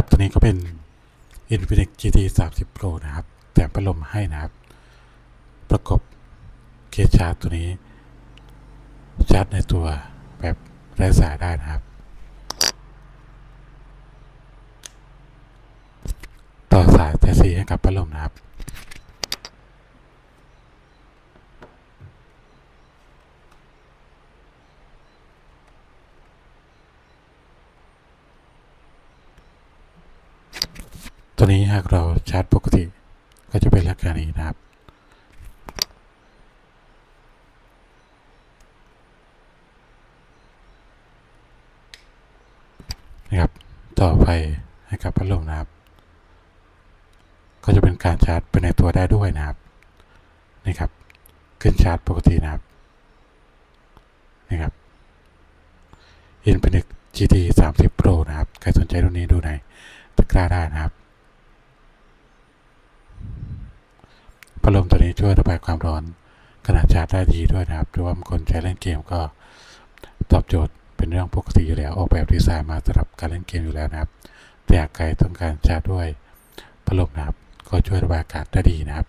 ครับตัวนี้ก็เป็น Infinix GT 30 Pro นะครับแถมพัดลมให้นะครับ ประกบเคสชาร์จตัวนี้ ชาร์จในตัวแบบไร้สายได้นะครับ ต่อสายแต่สีให้กับพัดลมนะครับ ตัวนี้หากเราชาร์จปกติก็จะเป็นลักษณะนี้นะครับ นะครับ ต่อไปให้กับพัดลมนะครับ ก็จะเป็นการชาร์จไปในตัวได้ด้วยนะครับนี่ครับ ขึ้นชาร์จปกตินะครับนี่ครับ Infinix GT 30 Pro นะครับ ใครสนใจรุ่นนี้ดูในตะกร้าได้นะครับ พัดลมตัวนี้ช่วยระบายความร้อนขนาดชาร์จได้ดีด้วยนะครับหรือว่าบางคนใช้เล่นเกมก็ตอบโจทย์เป็นเรื่องปกติอยู่แล้วออกแบบดีไซน์มาสำหรับการเล่นเกมอยู่แล้วนะครับแต่หากใครต้องการชาร์จด้วยพัดลมนะครับก็ช่วยระบายอากาศได้ดีนะครับ